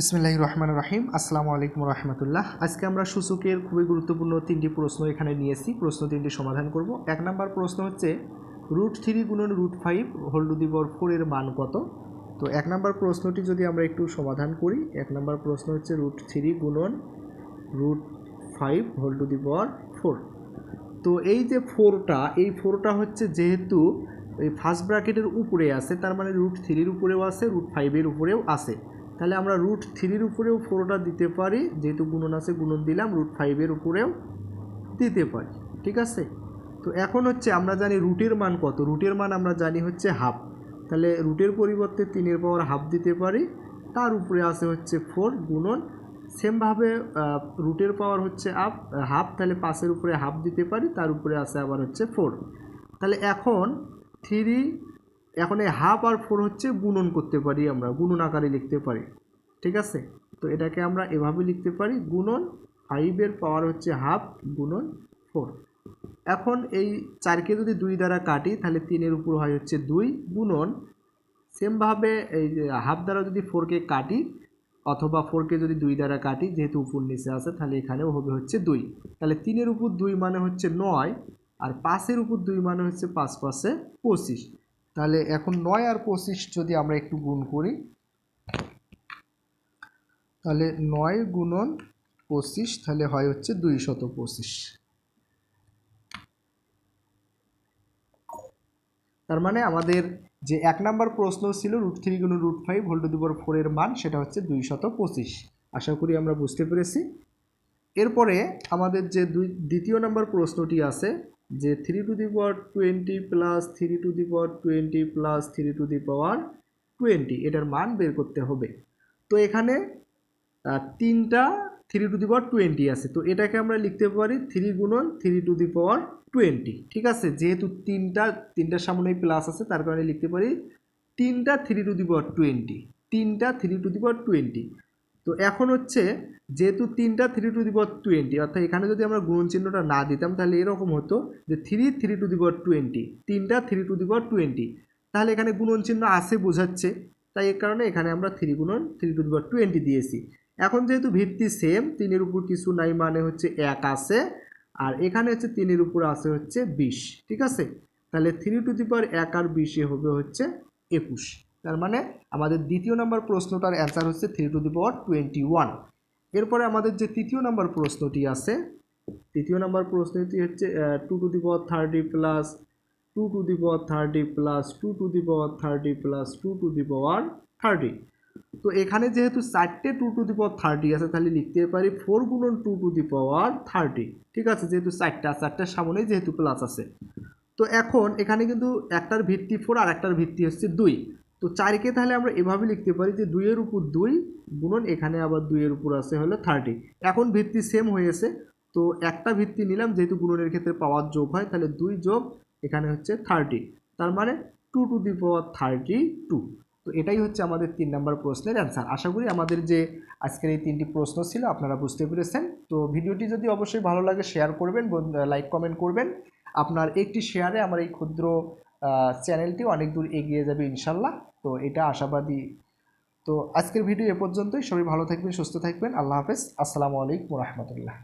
বিসমিল্লাহ রহমান রাহিম। আসসালামু আলাইকুম রহমতুল্লাহ। আজকে আমরা সূচকের খুবই গুরুত্বপূর্ণ তিনটি প্রশ্ন এখানে নিয়েছি প্রশ্ন তিনটি সমাধান করব। এক নম্বর প্রশ্ন হচ্ছে রুট থ্রি গুণন root five whole to the power ফোরের মান কত? তো এক নম্বর প্রশ্নটি যদি আমরা একটু সমাধান করি, এক নম্বর প্রশ্ন হচ্ছে রুট থ্রি গুণন root five whole to the power four তো এই যে ফোরটা এই ফোরটা হচ্ছে যেহেতু এই ফার্স্ট ব্র্যাকেটের উপরে আছে, তার মানে রুট থ্রির উপরেও আছে রুট ফাইভের উপরেও আছে। তাহলে আমরা রুট থ্রির উপরেও ফোরটা দিতে পারি। যেহেতু গুণন আছে, গুণন দিলাম রুট ফাইভের উপরেও দিতে পারি। ঠিক আছে? তো এখন হচ্ছে আমরা জানি রুটের মান কত। রুটের মান আমরা জানি হচ্ছে হাফ তাহলে রুটের পরিবর্তে তিনের পাওয়ার হাফ দিতে পারি। তার উপরে আছে হচ্ছে ফোর গুণন। সেমভাবে রুটের পাওয়ার হচ্ছে আপ হাফ তাহলে পাঁচের উপরে হাফ দিতে পারি। তার উপরে আছে আবার হচ্ছে ফোর তাহলে এখন থ্রি এখন এই হাফ আর ফোর হচ্ছে গুণন করতে পারি আমরা, গুণন আকারে লিখতে পারি, ঠিক আছে? তো এটাকে আমরা এভাবে লিখতে পারি, গুণন ফাইভের পাওয়ার হচ্ছে হাফ গুণন ফোর এখন এই চারকে যদি দুই দ্বারা কাটি, তাহলে তিনের উপর হয় হচ্ছে দুই গুণন। সেমভাবে এই হাফ দ্বারা যদি ফোরকে কাটি, অথবা ফোরকে যদি দুই দ্বারা কাটি, যেহেতু উপর নিচে আছে, তাহলে এখানেও হবে হচ্ছে দুই। তাহলে তিনের উপর দুই মানে হচ্ছে নয়, আর পাঁচের উপর দুই মানে হচ্ছে পাঁচ পাঁচে পঁচিশ। তাহলে এখন নয় আর পঁচিশ যদি আমরা একটু গুণ করি, তাহলে নয় গুণন পঁচিশ, তাহলে হয় হচ্ছে দুই শত পঁচিশ। তার মানে আমাদের যে এক নাম্বার প্রশ্ন ছিল রুট থ্রি গুণ রুট ফাইভ হোল টু ফোরের মান, সেটা হচ্ছে দুই শত পঁচিশ। আশা করি আমরা বুঝতে পেরেছি। এরপরে আমাদের যে দুই, দ্বিতীয় নাম্বার প্রশ্নটি আছে যে three to the power twenty plus three to the power twenty plus three to the power twenty এটার মান বের করতে হবে। তো এখানে তিনটা three to the power twenty আছে। তো এটাকে আমরা লিখতে পারি থ্রি গুণন three to the power twenty ঠিক আছে? যেহেতু তিনটা, তিনটার সামনেই প্লাস আছে, তার কারণে লিখতে পারি তিনটা three to the power twenty তিনটা three to the power twenty তো এখন হচ্ছে যেহেতু তিনটা three to the power twenty অর্থাৎ এখানে যদি আমরা গুণ চিহ্নটা না দিতাম তাহলে এরকম হতো যে three three to the power twenty তিনটা three to the power twenty তাহলে এখানে গুণন চিহ্ন আছে বোঝাচ্ছে, তাই এর কারণে এখানে আমরা থ্রি গুণন three to the power twenty দিয়েছি। এখন যেহেতু ভিত্তি সেম তিনের উপর কিছু নাই মানে হচ্ছে এক আসে আর এখানে হচ্ছে তিনের উপর আসে হচ্ছে বিশ, ঠিক আছে? তাহলে থ্রি টু দি পাওয়ার এক আর বিশে হবে হচ্ছে একুশ। তার মানে আমাদের দ্বিতীয় নম্বর প্রশ্নটার অ্যান্সার হচ্ছে three to the power twenty one এরপরে আমাদের যে তৃতীয় নম্বর প্রশ্নটি আছে, তৃতীয় নম্বর প্রশ্নটি হচ্ছে two to the power thirty plus two to the power thirty plus two to the power thirty plus two to the power thirty তো এখানে যেহেতু চারটে two to the power thirty আছে, তাহলে লিখতে পারি ফোর গুণন two to the power thirty ঠিক আছে, যেহেতু চারটা চারটার সামনেই যেহেতু প্লাস আছে। তো এখন এখানে কিন্তু একটার ভিত্তি ফোর আর একটার ভিত্তি হচ্ছে দুই। তো চারকে তাহলে আমরা এভাবে লিখতে পারি যে দুইয়ের উপর দুই গুণন, এখানে আবার দুইয়ের উপর আছে হলো থার্টি এখন ভিত্তি সেম হয়েছে তো একটা ভিত্তি নিলাম, যেহেতু গুণনের ক্ষেত্রে পাওয়ার যোগ হয়, তাহলে দুই যোগ এখানে হচ্ছে থার্টি তার মানে two to the power thirty two তো এটাই হচ্ছে আমাদের তিন নম্বর প্রশ্নের অ্যান্সার আশা করি আমাদের যে আজকের এই তিনটি প্রশ্ন ছিল, আপনারা বুঝতে পেরেছেন। তো ভিডিওটি যদি অবশ্যই ভালো লাগে শেয়ার করবেন লাইক কমেন্ট করবেন। আপনার একটি শেয়ারে আমার এই ক্ষুদ্র চ্যানেলটি অনেক দূর এগিয়ে যাবে ইনশাল্লাহ। তো এটা আশাবাদী। তো আজকের ভিডিও এ পর্যন্তই। সবাই ভালো থাকবেন, সুস্থ থাকবেন। আল্লাহ হাফেজ। আসসালামু আলাইকুম রহমতুল্লাহ।